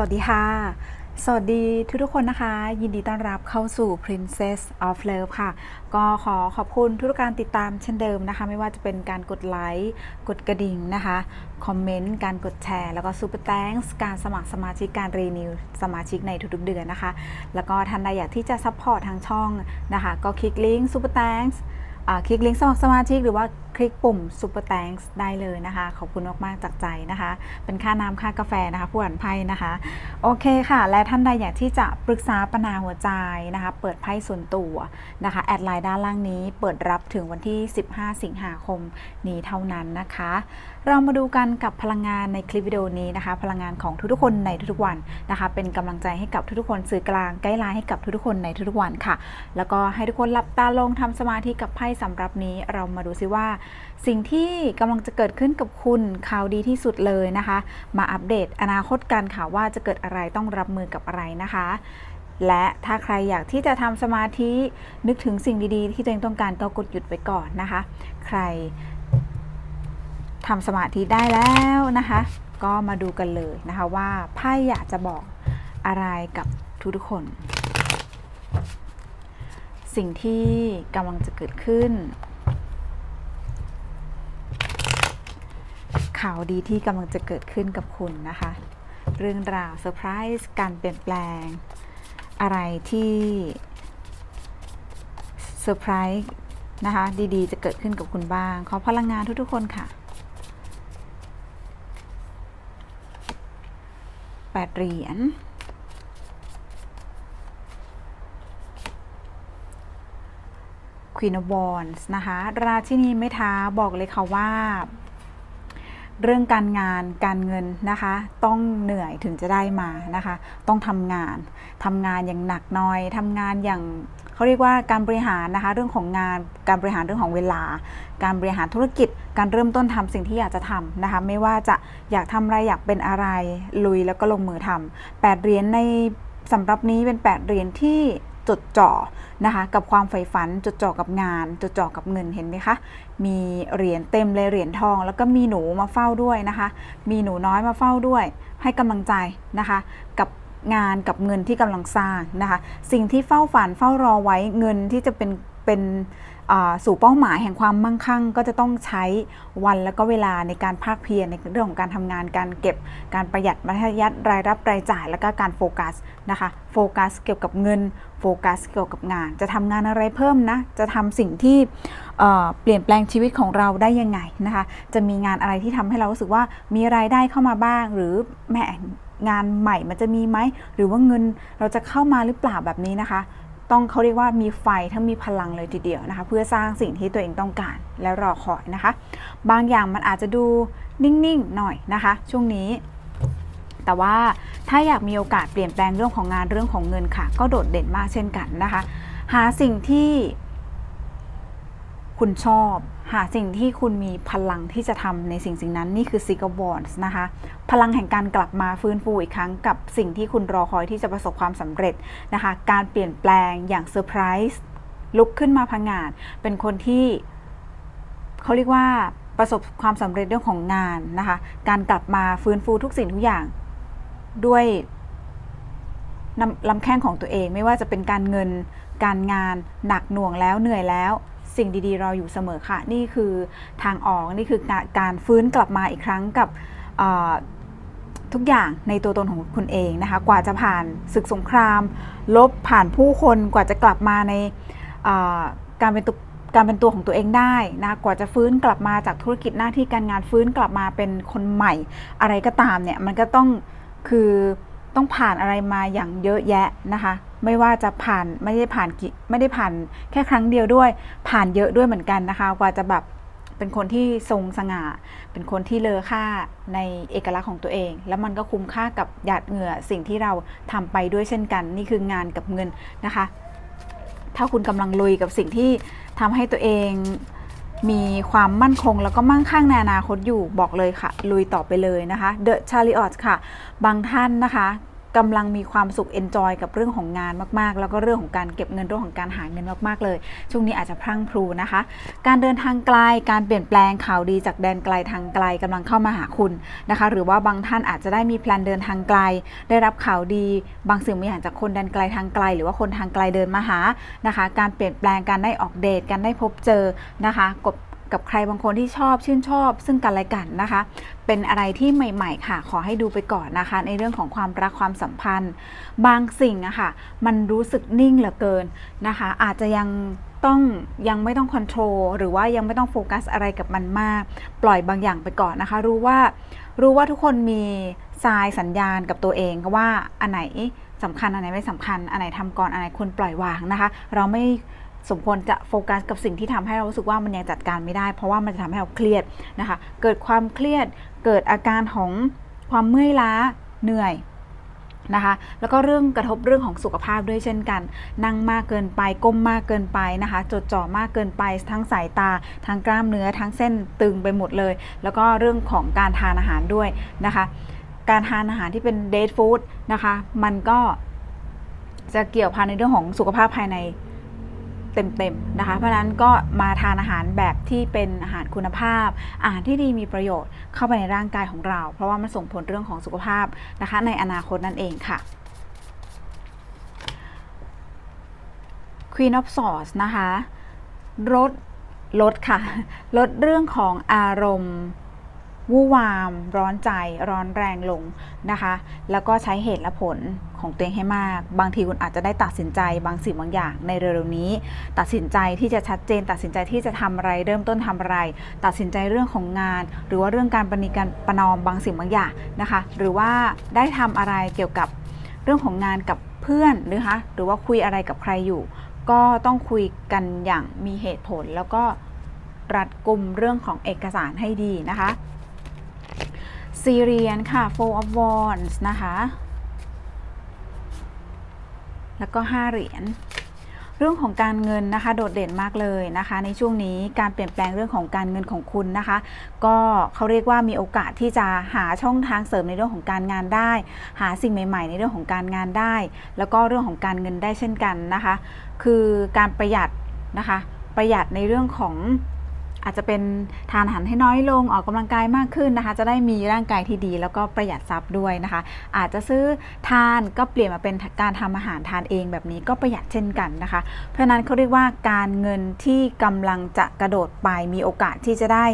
วัสดีค่ะ สวัสดีทุกทุกๆคนนะคะ ยินดีต้อนรับเข้าสู่ Princess of Love ค่ะ ก็ขอขอบคุณทุกการติดตามเช่นเดิมนะคะ ไม่ว่าจะเป็นการกดไลค์กดกระดิ่งนะคะ คอมเมนต์ การกดแชร์ แล้วก็ซูเปอร์แตงการสมัครสมาชิกการรีนิวสมาชิกในทุกๆเดือนนะคะ แล้วก็ท่านใดอยากที่จะซัพพอร์ตทางช่องนะคะ ก็คลิกลิงก์ซูเปอร์แตงคลิกลิงก์สมัครสมาชิกหรือว่าคลิกปุ่ม Super Thanks ได้เลยนะคะ ขอบคุณมาก ๆ จากใจนะคะ เป็นค่าน้ำค่ากาแฟนะคะ ผู้อ่านไพ่นะคะ โอเคค่ะ และท่านใดอยากที่จะปรึกษาปัญหาหัวใจนะคะ เปิดไพ่ส่วนตัวนะคะ แอดไลน์ด้านล่างนี้ เปิดรับถึงวันที่ 15 สิงหาคมนี้เท่านั้นนะคะ เรามาดูกันกับพลังงานในคลิปวิดีโอนี้นะคะ พลังงานของทุกๆคนในทุกๆวันนะคะ เป็นกำลังใจให้กับทุกๆคนสื่อกลางไกด์ไลน์ให้กับทุกๆคนในทุกๆวันค่ะ แล้วก็ให้ทุกคนหลับตาลงทำสมาธิกับไพ่สำหรับนี้ เรามาดูซิว่าสิ่งที่กำลังจะเกิดขึ้นกับคุณข่าวดีที่สุดเลยนะคะ มาอัปเดตอนาคตกันค่ะว่าจะเกิดอะไรต้องรับมือกับอะไรนะคะ และถ้าใครอยากที่จะทำสมาธินึกถึงสิ่งดีๆ ที่ตัวเองต้องการก็กดหยุดไว้ก่อนนะคะ ใครทำสมาธิได้แล้วนะคะ ก็มาดูกันเลยนะคะว่าไพ่อยากจะบอกอะไรกับทุกๆคน สิ่งที่กำลังจะเกิดขึ้น ข่าวดีที่กำลังจะเกิดขึ้นกับคุณนะคะ เรื่องราวเซอร์ไพรส์การเปลี่ยนแปลง อะไรที่เซอร์ไพรส์นะคะ ดีๆ จะเกิดขึ้นกับคุณบ้าง ขอพลังงานทุกๆคนค่ะแปดเหรียญ Queen of Wands นะคะ ราชินีไม้ท้าบอกเลยค่ะว่า เรื่องการงานการเงินนะคะ ต้องเหนื่อยถึงจะได้มานะคะ ต้องทำงานทำงานอย่างหนักหน่อยทำงานอย่างเขาเรียกว่าการบริหารนะคะเรื่องของงานการบริหารเรื่องของเวลา การบริหารธุรกิจ การเริ่มต้นทำสิ่งที่อยากจะทำนะคะไม่ว่าจะอยากทำอะไรอยากเป็นอะไรลุยแล้วก็ลงมือทำแปดเหรียญในสำหรับนี้เป็นแปดเหรียญที่ จดจ่อนะคะกับความใฝ่ฝันจดจ่อกับงาน จดจ่อกับเงินเห็นไหมคะมีเหรียญเต็มเลยเหรียญทอง แล้วก็มีหนูมาเฝ้าด้วยนะคะ มีหนูน้อยมาเฝ้าด้วย ให้กำลังใจนะคะ กับงานกับเงินที่กำลังสร้างนะคะ สิ่งที่เฝ้าฝันเฝ้ารอไว้เงินที่จะเป็นเป็น สู่เป้าหมายแห่งความมั่งคั่ง ก็จะต้องใช้วันแล้วก็เวลาในการภาคเพียรในเรื่องของการทำงานการเก็บการประหยัดมัธยัติรายรับรายจ่าย แล้วก็การโฟกัสนะคะโฟกัสเกี่ยวกับเงินโฟกัสเกี่ยวกับงาน จะทำงานอะไรเพิ่มนะจะทำสิ่งที่เเปลี่ยนแปลงชีวิตของเราได้ยังไงนะคะจะมีงานอะไรที่ทำให้เรารู้สึกว่ามีรายได้เข้ามาบ้าง หรือแหมงานใหม่มันจะมีไหมหรือว่าเงินเราจะเข้ามาหรือเปล่าแบบนี้นะคะ ต้องเขาเรียกว่ามีไฟทั้งมีพลังเลยทีเดียวนะคะ เพื่อสร้างสิ่งที่ตัวเองต้องการและรอคอยนะคะ บางอย่างมันอาจจะดูนิ่งๆหน่อยนะคะ ช่วงนี้ แต่ว่าถ้าอยากมีโอกาสเปลี่ยนแปลงเรื่องของงานเรื่องของเงินค่ะ ก็โดดเด่นมากเช่นกันนะคะ หาสิ่งที่คุณชอบ หาสิ่งที่คุณมีพลังที่จะทำในสิ่งสิ่งนั้นนี่คือ s i g a w a r d s นะคะ พลังแห่งการกลับมาฟื้นฟูอีกครั้งกับสิ่งที่คุณรอคอยที่จะประสบความสำเร็จนะคะ การเปลี่ยนแปลงอย่างเซอร์ไพรส์ลุกขึ้นมาพังงานเป็นคนที่เขาเรียกว่าประสบความสำเร็จเรื่องของงานนะคะ การกลับมาฟื้นฟูทุกสิ่งทุกอย่างด้วยลำแข้งของตัวเองไม่ว่าจะเป็นการเงินการงานหนักหน่วงแล้วเหนื่อยแล้ว สิ่งดีๆ รออยู่เสมอค่ะ นี่คือทางออกนี่คือการฟื้นกลับมาอีกครั้งกับทุกอย่างในตัวตนของคุณเองนะคะ กว่าจะผ่านศึกสงคราม ลบผ่านผู้คนกว่าจะกลับมาในการเป็นตัวการเป็นตัวของตัวเองได้นะกว่าจะฟื้นกลับมาจากธุรกิจหน้าที่การงานฟื้นกลับมาเป็นคนใหม่ อะไรก็ตามเนี่ยมันก็ต้องคือต้องผ่านอะไรมาอย่างเยอะแยะนะคะ ไม่ว่าจะผ่านไม่ได้ผ่านไม่ได้ผ่านแค่ครั้งเดียวด้วย ผ่านเยอะด้วยเหมือนกันนะคะ กว่าจะแบบเป็นคนที่ทรงสง่า เป็นคนที่เลอค่าในเอกลักษณ์ของตัวเอง แล้วมันก็คุ้มค่ากับหยาดเหงื่อสิ่งที่เราทำไปด้วยเช่นกัน นี่คืองานกับเงินนะคะ ถ้าคุณกำลังลุยกับสิ่งที่ทำให้ตัวเองมีความมั่นคงแล้วก็มั่งคั่งในอนาคตอยู่บอกเลยค่ะ ลุยต่อไปเลยนะคะ The Chariot ค่ะ บางท่านนะคะ กำลังมีความสุขเอนจอยกับเรื่องของงานมากๆ แล้วก็เรื่องของการเก็บเงินเรื่องของการหาเงินมากๆเลย ช่วงนี้อาจจะพรั่งพรูนะคะ การเดินทางไกลการเปลี่ยนแปลงข่าวดีจากแดนไกลทางไกลกำลังเข้ามาหาคุณนะคะ หรือว่าบางท่านอาจจะได้มีแพลนเดินทางไกล ได้รับข่าวดี บางสิ่งบางอย่างจากคนแดนไกลทางไกล หรือว่าคนทางไกลเดินมาหานะคะ การเปลี่ยนแปลงการได้ออกเดทการได้พบเจอนะคะกบ กับใครบางคนที่ชอบชื่นชอบ ซึ่งกันและกันนะคะ เป็นอะไรที่ใหม่ ๆ ค่ะ ขอให้ดูไปก่อนนะคะ ในเรื่องของความรักความสัมพันธ์ บางสิ่งอะค่ะมันรู้สึกนิ่งเหลือเกินนะคะ อาจจะยังต้องยังไม่ต้องคอนโทรลหรือว่ายังไม่ต้องโฟกัสอะไรกับมันมาก ปล่อยบางอย่างไปก่อนนะคะ รู้ว่ารู้ว่าทุกคนมีทรายสัญญาณกับตัวเองว่าอันไหนสำคัญอันไหนไม่สำคัญอันไหนทำก่อนอันไหนควรปล่อยวางนะคะ เราไม่ สมควรจะโฟกัสกับสิ่งที่ทำให้เรารู้สึกว่ามันยังจัดการไม่ได้ เพราะว่ามันจะทำให้เราเครียดนะคะ เกิดความเครียด เกิดอาการของความเมื่อยล้าเหนื่อยนะคะแล้วก็เรื่องกระทบเรื่องของสุขภาพด้วยเช่นกัน นั่งมากเกินไปก้มมากเกินไปนะคะ จดจ่อมากเกินไป ทั้งสายตา ทั้งกล้ามเนื้อ ทั้งเส้นตึงไปหมดเลย แล้วก็เรื่องของการทานอาหารด้วยนะคะ การทานอาหารที่เป็นเดทฟู้ดนะคะ มันก็จะเกี่ยวพันในเรื่องของสุขภาพภายใน เต็มๆนะคะ เพราะนั้นก็มาทานอาหารแบบที่เป็นอาหารคุณภาพ อาหารที่ดีมีประโยชน์เข้าไปในร่างกายของเรา เพราะว่ามันส่งผลเรื่องของสุขภาพนะคะ ในอนาคตนั่นเองค่ะ Queen of Swords นะคะลดลดค่ะลดเรื่องของอารมณ์ วู่วาม ร้อนใจร้อนแรงลงนะคะ แล้วก็ใช้เหตุและผลของตัวเองให้มาก บางทีคุณอาจจะได้ตัดสินใจบางสิ่งบางอย่างในเร็วๆนี้ ตัดสินใจที่จะชัดเจน ตัดสินใจที่จะทำอะไรเริ่มต้นทำอะไร ตัดสินใจเรื่องของงาน หรือว่าเรื่องการปณิการประนอมบางสิ่งบางอย่างนะคะ หรือว่าได้ทำอะไรเกี่ยวกับเรื่องของงานกับเพื่อนหรือคะหรือว่าคุยอะไรกับใครอยู่ ก็ต้องคุยกันอย่างมีเหตุผลแล้วก็รัดกลุ่มเรื่องของเอกสารให้ดีนะคะ ซีเรียนค่ะ four of wands นะคะ แล้วก็ 5 เหรียญเรื่องของการเงินนะคะโดดเด่นมากเลยนะคะ ในช่วงนี้การเปลี่ยนแปลงเรื่องของการเงินของคุณนะคะ ก็เขาเรียกว่ามีโอกาสที่จะหาช่องทางเสริมในเรื่องของการงานได้ หาสิ่งใหม่ ๆ ในเรื่องของการงานได้ แล้วก็เรื่องของการเงินได้เช่นกันนะคะ คือการประหยัดนะคะ ประหยัดในเรื่องของ อาจจะเป็นทานอาหารให้น้อยลงออกกำลังกายมากขึ้นนะคะ จะได้มีร่างกายที่ดี แล้วก็ประหยัดทรัพย์ด้วยนะคะ อาจจะซื้อทานก็เปลี่ยนมาเป็นการทำอาหารทานเองแบบนี้ก็ประหยัดเช่นกันนะคะ เพราะนั้นเขาเรียกว่าการเงินที่กำลังจะกระโดดไปมีโอกาสที่จะได้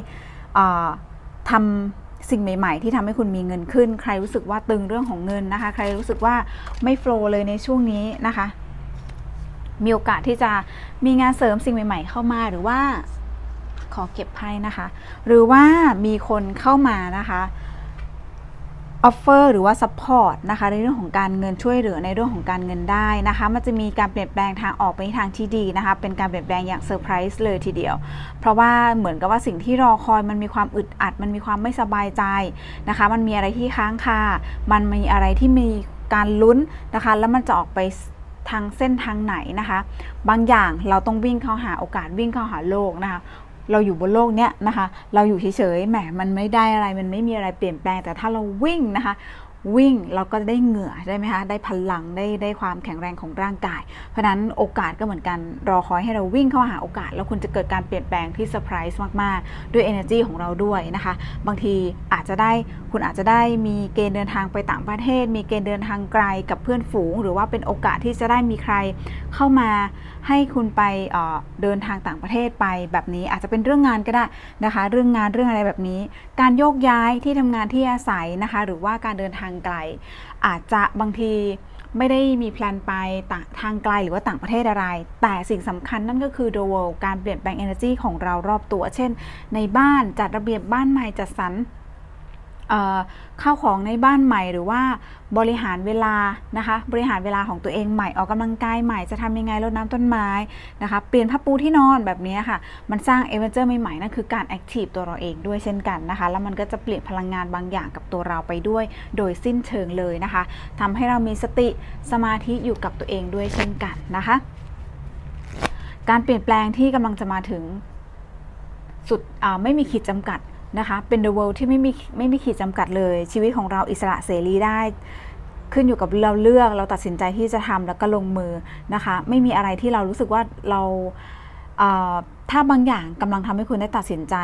อ่าทำสิ่งใหม่ ๆ ที่ทำให้คุณมีเงินขึ้น ใครรู้สึกว่าตึงเรื่องของเงินนะคะ ใครรู้สึกว่าไม่โฟล์เลยในช่วงนี้นะคะ มีโอกาสที่จะมีงานเสริมสิ่งใหม่ ๆ เข้ามาหรือว่า ขอเก็บไพ่นะคะ หรือว่ามีคนเข้ามานะคะออฟเฟอร์หรือว่าซัพพอร์ตนะคะในเรื่องของการเงินช่วยเหลือในเรื่องของการเงินได้นะคะ มันจะมีการเปลี่ยนแปลงทางออกไปทางที่ดีนะคะ เป็นการเปลี่ยนแปลงอย่างเซอร์ไพรส์เลยทีเดียว เพราะว่าเหมือนกับว่าสิ่งที่รอคอยมันมีความอึดอัด มันมีความไม่สบายใจนะคะ มันมีอะไรที่ค้างคา มันมีอะไรที่มีการลุ้นนะคะ แล้วมันจะออกไปทางเส้นทางไหนนะคะ บางอย่างเราต้องวิ่งเข้าหาโอกาสวิ่งเข้าหาโลกนะคะ เราอยู่บนโลกเนี้ยนะคะ เราอยู่เฉยๆแหมมันไม่ได้อะไรมันไม่มีอะไรเปลี่ยนแปลงแต่ถ้าเราวิ่งนะคะวิ่งเราก็ได้เหงื่อได้ไหมคะได้พลังได้ได้ความแข็งแรงของร่างกาย เพราะฉะนั้นโอกาสก็เหมือนกันรอคอยให้เราวิ่งเข้าหาโอกาส แล้วคุณจะเกิดการเปลี่ยนแปลงที่เซอร์ไพรส์มากๆ ด้วย energy ของเราด้วยนะคะ บางทีอาจจะได้คุณอาจจะได้มีเกณฑ์เดินทางไปต่างประเทศ มีเกณฑ์เดินทางไกลกับเพื่อนฝูง หรือว่าเป็นโอกาสที่จะได้มีใครเข้ามา ให้คุณไปเดินทางต่างประเทศไปแบบนี้อาจจะเป็นเรื่องงานก็ได้นะคะ เรื่องงานเรื่องอะไรแบบนี้ การโยกย้ายที่ทำงานที่อาศัยนะคะ หรือว่าการเดินทางไกล อาจจะบางทีไม่ได้มีแพลนไปทางไกลหรือว่าต่างประเทศอะไร แต่สิ่งสำคัญนั่นก็คือ the world การเปลี่ยนแปลง energy ของเรารอบตัว เช่น ในบ้านจัดระเบียบบ้านใหม่จัดสรร ข้าวของในบ้านใหม่หรือว่าบริหารเวลานะคะ บริหารเวลาของตัวเองใหม่ออกกำลังกายใหม่จะทำยังไงรดน้ำต้นไม้นะคะเปลี่ยนผ้าปูที่นอนแบบนี้ค่ะ มันสร้างเอเวนเจอร์ใหม่ๆนั่นคือการแอคทีฟตัวเราเองด้วยเช่นกันนะคะ แล้วมันก็จะเปลี่ยนพลังงานบางอย่างกับตัวเราไปด้วย โดยสิ้นเชิงเลยนะคะทำให้เรามีสติสมาธิอยู่กับตัวเองด้วยเช่นกันนะคะ การเปลี่ยนแปลงที่กำลังจะมาถึงสุดไม่มีขีดจำกัด นะคะเป็น the world ที่ไม่มีไม่มีขีดจำกัดเลย ชีวิตของเราอิสระเสรีได้ขึ้นอยู่กับเราเลือกเราตัดสินใจที่จะทำแล้วก็ลงมือนะคะ ไม่มีอะไรที่เรารู้สึกว่าเราเถ้าบางอย่างกำลังทำให้คุณได้ตัดสินใจ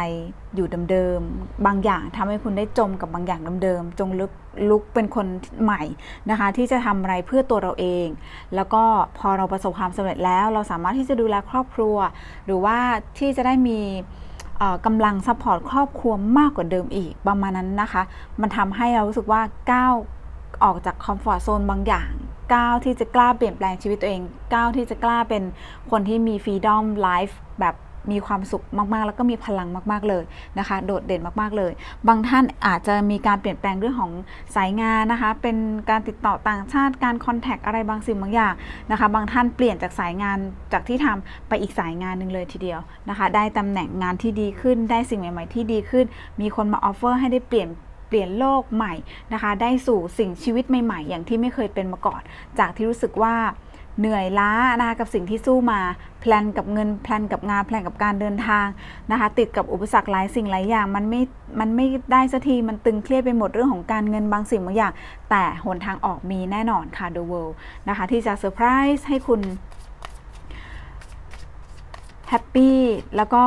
อยู่เดิมๆบางอย่างทำให้คุณได้จมกับบางอย่างเดิมๆจงลุกลุกเป็นคนใหม่นะคะ ที่จะทำอะไรเพื่อตัวเราเอง แล้วก็พอเราประสบความสำเร็จแล้ว เราสามารถที่จะดูแลครอบครัว หรือว่าที่จะได้มี กำลังซัพพอร์ตครอบครัวมากกว่าเดิมอีกประมาณนั้นนะคะ มันทำให้เรารู้สึกว่าก้าวออกจากคอมฟอร์ทโซนบางอย่างก้าวที่จะกล้าเปลี่ยนแปลงชีวิตตัวเองก้าวที่จะกล้าเป็นคนที่มีฟรีดอมไลฟ์แบบ มีความสุขมากๆ แล้วก็มีพลังมากๆเลยนะคะ โดดเด่นมากๆเลย บางท่านอาจจะมีการเปลี่ยนแปลงเรื่องของสายงานนะคะ เป็นการติดต่อต่างชาติการคอนแทคอะไรบางสิ่งบางอย่างนะคะ บางท่านเปลี่ยนจากสายงานจากที่ทำไปอีกสายงานหนึ่งเลยทีเดียวนะคะ ได้ตำแหน่งงานที่ดีขึ้น ได้สิ่งใหม่ๆที่ดีขึ้น มีคนมาออฟเฟอร์ให้ได้เปลี่ยนเปลี่ยนโลกใหม่นะคะ ได้สู่สิ่งชีวิตใหม่ ๆ อย่างที่ไม่เคยเป็นมาก่อน จากที่รู้สึกว่า เหนื่อยล้านะคะกับสิ่งที่สู้มาแพลนกับเงินแพลนกับงานแพลนกับการเดินทางนะคะติดกับอุปสรรคหลายสิ่งหลายอย่างมันไม่มันไม่ได้สักทีมันตึงเครียดไปหมดเรื่องของการเงินบางสิ่งบางอย่าง แต่หนทางออกมีแน่นอนค่ะ The World นะคะที่จะเซอร์ไพรส์ให้คุณแฮปปี้แล้วก็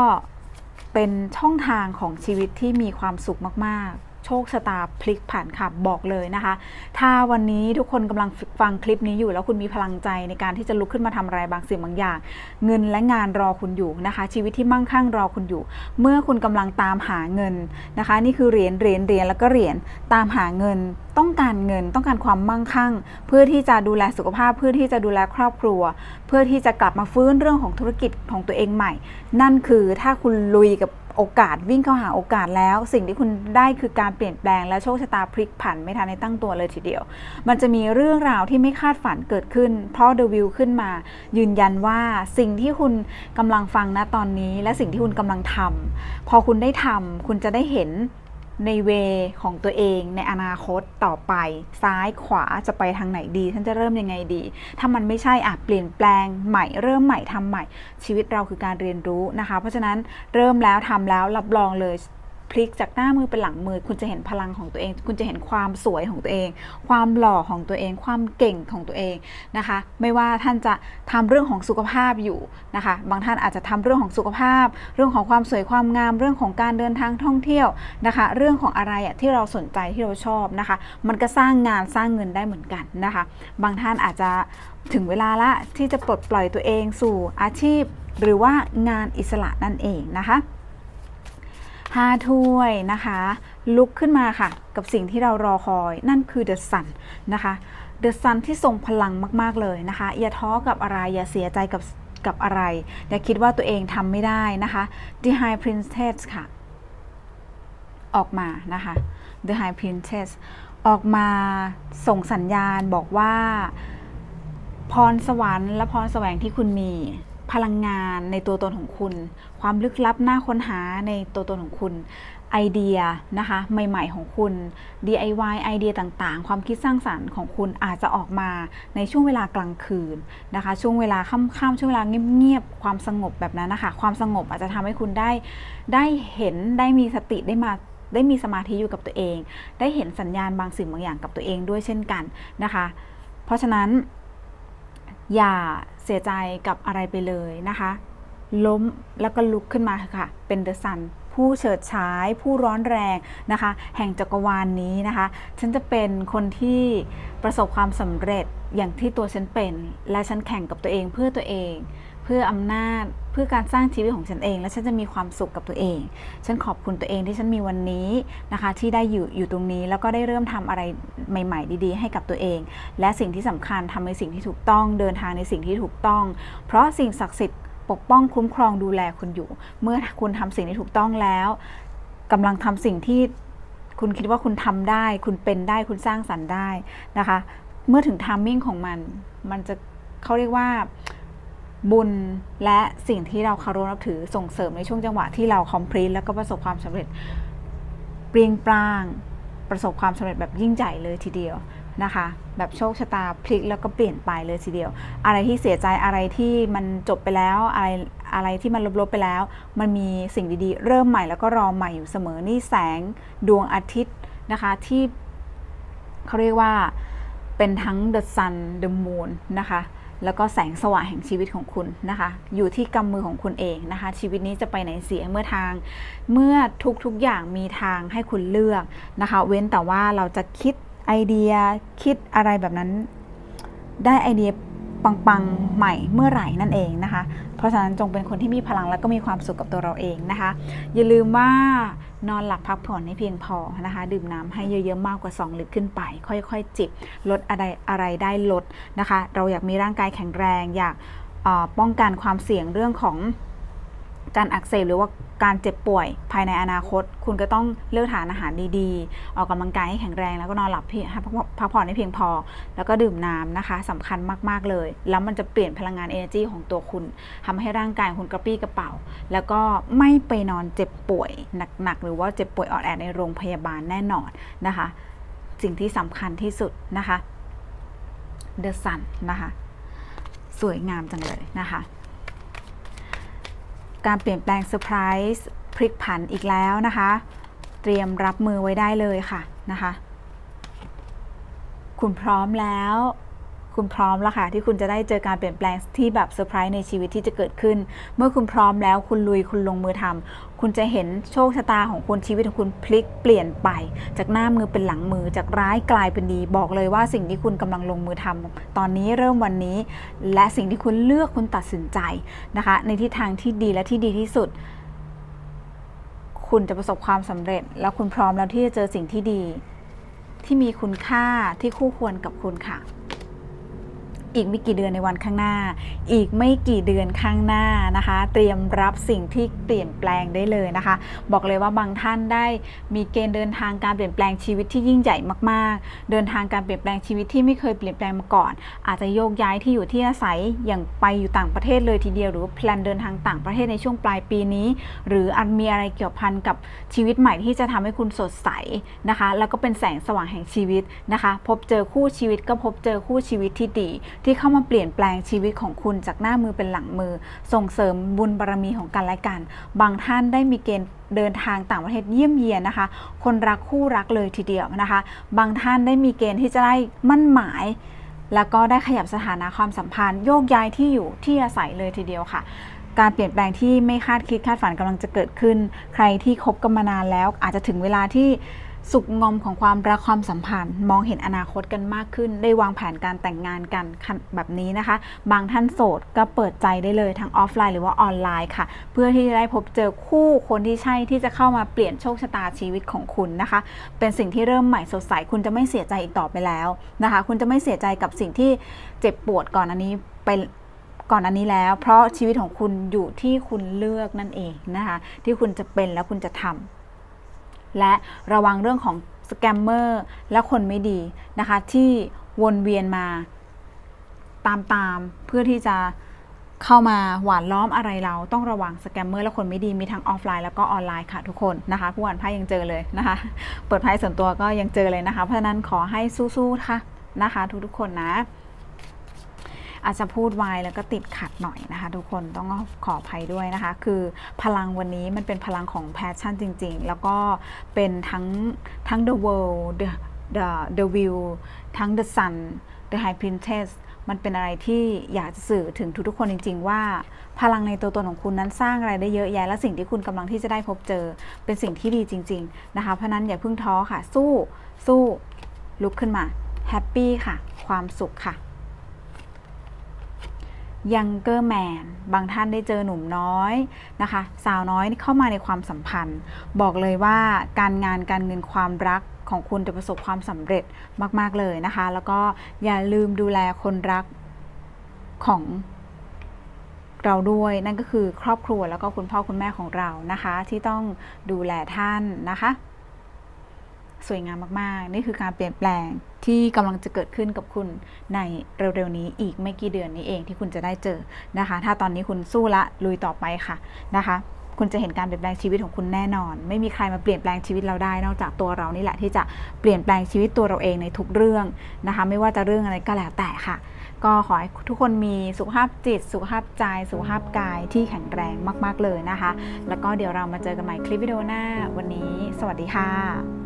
เป็นช่องทางของชีวิตที่มีความสุขมาก โชคชะตาพลิกผันค่ะบอกเลยนะคะ ถ้าวันนี้ทุกคนกำลังฟังคลิปนี้อยู่ แล้วคุณมีพลังใจในการที่จะลุกขึ้นมาทำอะไรบางสิ่งบางอย่าง เงินและงานรอคุณอยู่นะคะ ชีวิตที่มั่งคั่งรอคุณอยู่ เมื่อคุณกำลังตามหาเงินนะคะ นี่คือเหรียญเหรียญเหรียญแล้วก็เหรียญตามหาเงิน ต้องการเงินต้องการความมั่งคั่ง เพื่อที่จะดูแลสุขภาพ เพื่อที่จะดูแลครอบครัว เพื่อที่จะกลับมาฟื้นเรื่องของธุรกิจของตัวเองใหม่ นั่นคือถ้าคุณลุยกับ โอกาสวิ่งเข้าหาโอกาสแล้ว สิ่งที่คุณได้คือการเปลี่ยนแปลงและโชคชะตาพลิกผันไม่ทันในตั้งตัวเลยทีเดียว มันจะมีเรื่องราวที่ไม่คาดฝันเกิดขึ้น เพราะเดวิลขึ้นมา ยืนยันว่าสิ่งที่คุณกำลังฟังนะตอนนี้ และสิ่งที่คุณกำลังทำพอคุณได้ทำคุณจะได้เห็น ในเวของตัวเองในอนาคตต่อไป ซ้ายขวาจะไปทางไหนดี ฉันจะเริ่มยังไงดี ถ้ามันไม่ใช่อะเปลี่ยนแปลงใหม่เริ่มใหม่ทำใหม่ ชีวิตเราคือการเรียนรู้นะคะ เพราะฉะนั้นเริ่มแล้วทำแล้วรับรองเลย ลิกจากหน้ามือเป็นหลังมือ คุณจะเห็นพลังของตัวเอง คุณจะเห็นความสวยของตัวเอง ความหล่อของตัวเอง ความเก่งของตัวเองนะคะ ไม่ว่าท่านจะทำเรื่องของสุขภาพอยู่นะคะ บางท่านอาจจะทำเรื่องของสุขภาพ เรื่องของความสวยความงาม เรื่องของการเดินทางท่องเที่ยวนะคะ เรื่องของอะไรอะที่เราสนใจที่เราชอบนะคะ มันก็สร้างงานสร้างเงินได้เหมือนกันนะคะ บางท่านอาจจะถึงเวลาละที่จะปลดปล่อยตัวเองสู่อาชีพ หรือว่างานอิสระนั่นเองนะคะ ห้าถ้วยนะคะ ลุกขึ้นมาค่ะ กับสิ่งที่เรารอคอย นั่นคือ The Sun นนะคะ The Sun ที่ทรงพลังมาก ๆ เลยนะคะ อย่าท้อกับอะไร อย่าเสียใจกับกับอะไร อย่าคิดว่าตัวเองทำไม่ได้นะคะ The High Princess ค่ะ ออกมานะคะ The High Princess ออกมาส่งสัญญาณบอกว่า พรสวรรค์และพรแสวงที่คุณมี พลังงานในตัวตนของคุณ ความลึกลับน่าค้นหาในตัวตนของคุณ ไอเดียนะคะใหม่ ๆ ของคุณ DIY ไอเดียต่างๆ ความคิดสร้างสรรค์ของคุณอาจจะออกมาในช่วงเวลากลางคืนนะคะ ช่วงเวลาค่ำๆช่วงเวลาเงียบๆความสงบแบบนั้นนะคะ ความสงบอาจจะทำให้คุณได้ได้เห็นได้มีสติได้มาได้มีสมาธิอยู่กับตัวเอง ได้เห็นสัญญาณบางสิ่งบางอย่างกับตัวเองด้วยเช่นกันนะคะ เพราะฉะนั้น อย่าเสียใจกับอะไรไปเลยนะคะ ล้มแล้วก็ลุกขึ้นมาค่ะ เป็นเดอะซันผู้เฉิดฉายผู้ร้อนแรงนะคะ แห่งจักรวาลนนี้นะคะ ฉันจะเป็นคนที่ประสบความสำเร็จอย่างที่ตัวฉันเป็น และฉันแข่งกับตัวเองเพื่อตัวเอง เพื่ออำนาจเพื่อการสร้างชีวิตของฉันเอง และฉันจะมีความสุขกับตัวเอง ฉันขอบคุณตัวเองที่ฉันมีวันนี้นะคะ ที่ได้อยู่อยู่ตรงนี้แล้วก็ได้เริ่มทำอะไรใหม่ ๆ ดี ๆ ให้กับตัวเอง และสิ่งที่สำคัญทำในสิ่งที่ถูกต้องเดินทางในสิ่งที่ถูกต้อง เพราะสิ่งศักดิ์สิทธิ์ปกป้องคุ้มครองดูแลคุณอยู่ เมื่อคุณทำสิ่งที่ถูกต้องแล้วกำลังทำสิ่งที่คุณคิดว่าคุณทำได้ คุณเป็นได้คุณสร้างสรรค์ได้นะคะ เมื่อถึงทามมิ่งของมัน มันจะเขาเรียกว่า บุญและสิ่งที่เราเคารพนับถือส่งเสริมในช่วงจังหวะที่เราคอมพลีทแล้วก็ประสบความสำเร็จเปรียงปร้าง ประสบความสำเร็จแบบยิ่งใหญ่เลยทีเดียวนะคะ แบบโชคชะตาพลิกแล้วก็เปลี่ยนไปเลยทีเดียว อะไรที่เสียใจอะไรที่มันจบไปแล้วอะไรอะไรที่มันลบๆไปแล้ว มันมีสิ่งดีๆ เริ่มใหม่แล้วก็รอใหม่อยู่เสมอนี่แสงดวงอาทิตย์นะคะที่เขาเรียกว่าเป็นทั้ง the sun the moon นะคะ แล้วก็แสงสว่างแห่งชีวิตของคุณนะคะ อยู่ที่กำมือของคุณเองนะคะ ชีวิตนี้จะไปไหนเสียเมื่อทาง เมื่อทุกๆอย่างมีทางให้คุณเลือกนะคะ เว้นแต่ว่าเราจะคิดไอเดียคิดอะไรแบบนั้น ได้ไอเดียปังๆใหม่เมื่อไหร่นั่นเองนะคะ เพราะฉะนั้นจงเป็นคนที่มีพลังและก็มีความสุขกับตัวเราเองนะคะ อย่าลืมว่า นอนหลับพักผ่อนให้เพียงพอนะคะ ดื่มน้ำให้เยอะๆมากกว่า 2 ลิตรขึ้นไป ค่อยๆ จิบ ลดอะไรอะไรได้ลดนะคะ เราอยากมีร่างกายแข็งแรง อยากป้องกันความเสี่ยงเรื่องของ การอักเสบหรือว่าการเจ็บป่วยภายในอนาคต คุณก็ต้องเลือกทานอาหารดีๆ ออกกำลังกายให้แข็งแรง แล้วก็นอนหลับเพียงพักผ่อนให้เพียงพอ แล้วก็ดื่มน้ำนะคะสำคัญมากๆเลย แล้วมันจะเปลี่ยนพลังงาน energy ของตัวคุณทำให้ร่างกายคุณกระปี้กระเป๋า แล้วก็ไม่ไปนอนเจ็บป่วยหนักๆ หรือว่าเจ็บป่วยอ่อนแอในโรงพยาบาลแน่นอนนะคะ สิ่งที่สำคัญที่สุดนะคะ The Sun นะคะ สวยงามจังเลยนะคะ การเปลี่ยนแปลงเซอร์ไพรส์พลิกผันอีกแล้วนะคะ เตรียมรับมือไว้ได้เลยค่ะนะคะ คุณพร้อมแล้ว คุณพร้อมแล้วค่ะที่คุณจะได้เจอการเปลี่ยนแปลงที่แบบเซอร์ไพรส์ในชีวิตที่จะเกิดขึ้น เมื่อคุณพร้อมแล้วคุณลุยคุณลงมือทำคุณจะเห็นโชคชะตาของคุณชีวิตของคุณพลิกเปลี่ยนไป จากหน้ามือเป็นหลังมือจากร้ายกลายเป็นดี บอกเลยว่าสิ่งที่คุณกำลังลงมือทำตอนนี้เริ่มวันนี้ และสิ่งที่คุณเลือกคุณตัดสินใจนะคะ ในทิศทางที่ดีและที่ดีที่สุดคุณจะประสบความสำเร็จ แล้วคุณพร้อมแล้วที่จะเจอสิ่งที่ดี ที่มีคุณค่าที่คู่ควรกับคุณค่ะ อีกไม่กี่เดือนในวันข้างหน้า อีกไม่กี่เดือนข้างหน้านะคะ เตรียมรับสิ่งที่เปลี่ยนแปลงได้เลยนะคะ บอกเลยว่าบางท่านได้มีเกณฑ์เดินทางการเปลี่ยนแปลงชีวิตที่ยิ่งใหญ่มากๆ เดินทางการเปลี่ยนแปลงชีวิตที่ไม่เคยเปลี่ยนแปลงมาก่อน อาจจะโยกย้ายที่อยู่ที่อาศัยอย่างไปอยู่ต่างประเทศเลยทีเดียวหรือแพลนเดินทางต่างประเทศในช่วงปลายปีนี้ หรืออาจมีอะไรเกี่ยวพันกับชีวิตใหม่ที่จะทำให้คุณสดใสนะคะ แล้วก็เป็นแสงสว่างแห่งชีวิตนะคะ พบเจอคู่ชีวิตก็พบเจอคู่ชีวิตที่ดีที่เข้ามาเปลี่ยนแปลงชีวิตของคุณจากหน้ามือเป็นหลังมือ ส่งเสริมบุญบารมีของกันและกัน บางท่านได้มีเกณฑ์เดินทางต่างประเทศเยี่ยมเยียนนะคะ คนรักคู่รักเลยทีเดียวนะคะ บางท่านได้มีเกณฑ์ที่จะได้มั่นหมาย แล้วก็ได้ขยับสถานะความสัมพันธ์ โยกย้ายที่อยู่ที่อาศัยเลยทีเดียวค่ะการเปลี่ยนแปลงที่ไม่คาดคิดคาดฝันกำลังจะเกิดขึ้น ใครที่คบกันมานานแล้ว อาจจะถึงเวลาที่ สุกงอมของความรักความสัมพันธ์ มองเห็นอนาคตกันมากขึ้น ได้วางแผนการแต่งงานกันแบบนี้นะคะ บางท่านโสดก็เปิดใจได้เลยทั้งออฟไลน์หรือว่าออนไลน์ค่ะ เพื่อที่จะได้พบเจอคู่คนที่ใช่ที่จะเข้ามาเปลี่ยนโชคชะตาชีวิตของคุณนะคะ เป็นสิ่งที่เริ่มใหม่สดใสคุณจะไม่เสียใจอีกต่อไปแล้วนะคะ คุณจะไม่เสียใจกับสิ่งที่เจ็บปวดก่อนอันนี้ไปก่อนอันนี้แล้ว เพราะชีวิตของคุณอยู่ที่คุณเลือกนั่นเองนะคะ ที่คุณจะเป็นและคุณจะทำ และระวังเรื่องของสแกมเมอร์และคนไม่ดีนะคะ ที่วนเวียนมาตามตามๆเพื่อที่จะเข้ามาหวานล้อมอะไรเราต้องระวังสแกมเมอร์และคนไม่ดีมีทั้งออฟไลน์แล้วก็ออนไลน์ค่ะทุกคนนะคะผู้อ่านไพ่ยังเจอเลยนะคะ เปิดไพ่ส่วนตัวก็ยังเจอเลยนะคะ เพราะฉะนั้นขอให้สู้ๆค่ะนะคะ ทุกๆคนนะ อาจจะพูดไวแล้วก็ติดขัดหน่อยนะคะ ทุกคนต้องขออภัยด้วยนะคะ คือพลังวันนี้มันเป็นพลังของแพชชั่นจริง ๆ แล้วก็เป็นทั้งทั้ง the world the the the view ทั้ง the sun the high princess มันเป็นอะไรที่อยากจะสื่อถึงทุกๆคนจริง ๆ ว่า พลังในตัวตนของคุณนั้นสร้างอะไรได้เยอะแยะและสิ่งที่คุณกำลังที่จะได้พบเจอ เป็นสิ่งที่ดีจริง ๆ นะคะ เพราะนั้นอย่าเพิ่งท้อค่ะ สู้สู้ลุกขึ้นมาแฮปปี้ค่ะ ความสุขค่ะ ยังเกอร์แมนบางท่านได้เจอหนุ่มน้อยนะคะ สาวน้อยเข้ามาในความสัมพันธ์ บอกเลยว่าการงานการเงินความรักของคุณจะประสบความสำเร็จมาก ๆ เลยนะคะ แล้วก็อย่าลืมดูแลคนรักของเราด้วยนั่นก็คือครอบครัวแล้วก็คุณพ่อคุณแม่ของเรานะคะ ที่ต้องดูแลท่านนะคะ สวยงามมากๆ นี่คือการเปลี่ยนแปลงที่กำลังจะเกิดขึ้นกับคุณในเร็วๆนี้อีกไม่กี่เดือนนี้เองที่คุณจะได้เจอนะคะ ถ้าตอนนี้คุณสู้ละลุยต่อไปค่ะนะคะคุณจะเห็นการเปลี่ยนแปลงชีวิตของคุณแน่นอน ไม่มีใครมาเปลี่ยนแปลงชีวิตเราได้ นอกจากตัวเรานี่แหละที่จะเปลี่ยนแปลงชีวิตตัวเราเองในทุกเรื่องนะคะ ไม่ว่าจะเรื่องอะไรก็แล้วแต่ค่ะ ก็ขอให้ทุกคนมีสุขภาพจิต สุขภาพใจ สุขภาพกายที่แข็งแรงมาก ๆเลยนะคะ แล้วก็เดี๋ยวเรามาเจอกันใหม่คลิปวิดีโอหน้าวันนี้ สวัสดีค่ะ